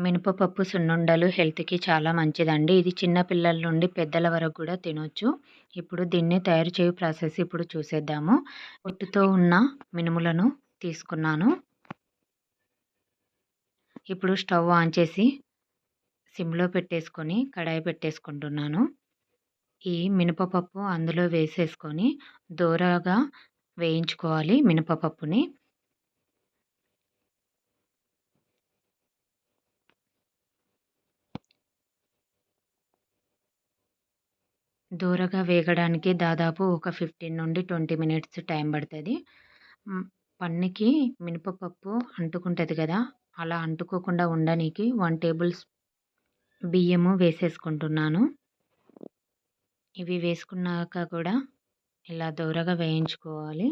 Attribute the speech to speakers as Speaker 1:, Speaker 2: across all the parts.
Speaker 1: మినపపప్పు సున్నుండలు హెల్త్‌కి చాలా మంచిదండి. ఇది చిన్న పిల్లల నుండి పెద్దల వరకు కూడా తినొచ్చు. ఇప్పుడు దీన్ని తయారు చేయు ప్రాసెస్ ఇప్పుడు చూసేద్దాము. పొట్టుతో ఉన్న మినుములను తీసుకున్నాను. ఇప్పుడు స్టవ్ ఆన్ చేసి సిమ్‌లో పెట్టేసుకొని కడాయి పెట్టేసుకుంటున్నాను. ఈ మినపపప్పు అందులో వేసేసుకొని దోరగా వేయించుకోవాలి మినపపప్పుని. దూరగా వేగడానికి దాదాపు ఒక ఫిఫ్టీన్ నుండి ట్వంటీ మినిట్స్ టైం పడుతుంది. పన్నుకి మినపప్పు అంటుకుంటుంది కదా అలా అంటుకోకుండా ఉండడానికి వన్ టేబుల్ బియ్యము వేసేసుకుంటున్నాను. ఇవి వేసుకున్నాక కూడా ఇలా దూరగా వేయించుకోవాలి.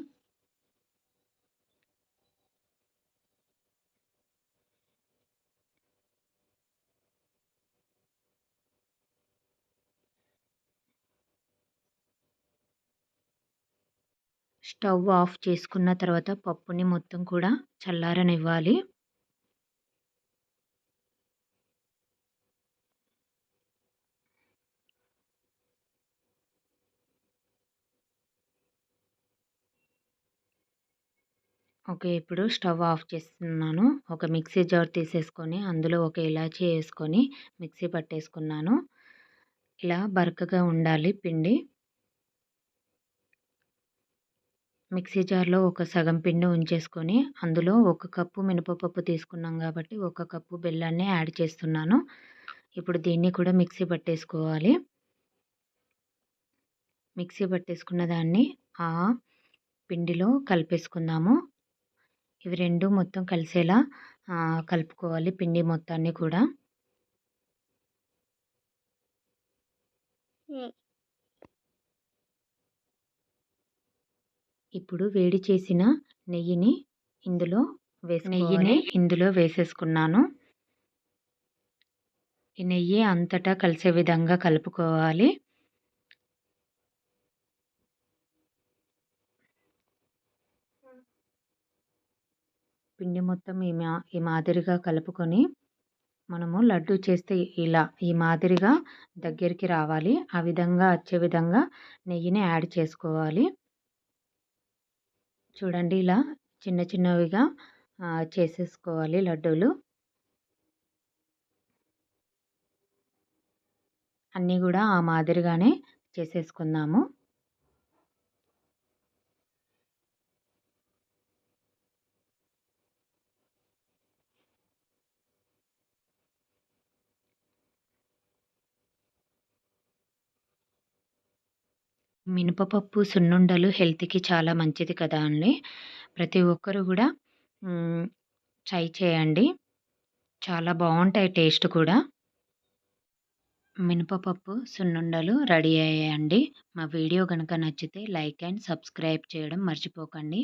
Speaker 1: స్టవ్ ఆఫ్ చేసుకున్న తర్వాత పప్పుని మొత్తం కూడా చల్లారనివ్వాలి. ఓకే ఇప్పుడు స్టవ్ ఆఫ్ చేస్తున్నాను. ఒక మిక్సీ జార్ తీసేసుకొని అందులో ఒక ఇలాచీ వేసుకొని మిక్సీ పట్టేసుకున్నాను. ఇలా బరకగా ఉండాలి పిండి. మిక్సీ జార్లో ఒక సగం పిండి ఉంచేసుకొని అందులో ఒక కప్పు మినపపప్పు తీసుకున్నాం కాబట్టి ఒక కప్పు బెల్లాన్ని యాడ్ చేస్తున్నాను. ఇప్పుడు దీన్ని కూడా మిక్సీ పట్టేసుకోవాలి. మిక్సీ పట్టేసుకున్న దాన్ని ఆ పిండిలో కలిపేసుకుందాము. ఇవి రెండు మొత్తం కలిసేలా కలుపుకోవాలి పిండి మొత్తాన్ని కూడా. ఇప్పుడు వేడి చేసిన నెయ్యిని ఇందులో వేసి నెయ్యిని ఇందులో వేసేసుకున్నాను. ఈ నెయ్యి అంతటా కలిసే విధంగా కలుపుకోవాలి. పిండి మొత్తం ఈ మా ఈ మాదిరిగా కలుపుకొని మనము లడ్డు చేస్తే ఇలా ఈ మాదిరిగా దగ్గరికి రావాలి. ఆ విధంగా వచ్చే విధంగా నెయ్యిని యాడ్ చేసుకోవాలి. చూడండి ఇలా చిన్న చిన్నవిగా చేసేసుకోవాలి లడ్డూలు. అన్నీ కూడా ఆ మాదిరిగానే చేసేసుకుందాము. మినపపప్పు సున్నుండలు హెల్త్‌కి చాలా మంచిది కదా అండి. ప్రతి ఒక్కరు కూడా ట్రై చేయండి. చాలా బాగుంటాయి టేస్ట్ కూడా. మినపపప్పు సున్నుండలు రెడీ అయ్యాయండి. మా వీడియో కనుక నచ్చితే లైక్ అండ్ సబ్స్క్రైబ్ చేయడం మర్చిపోకండి.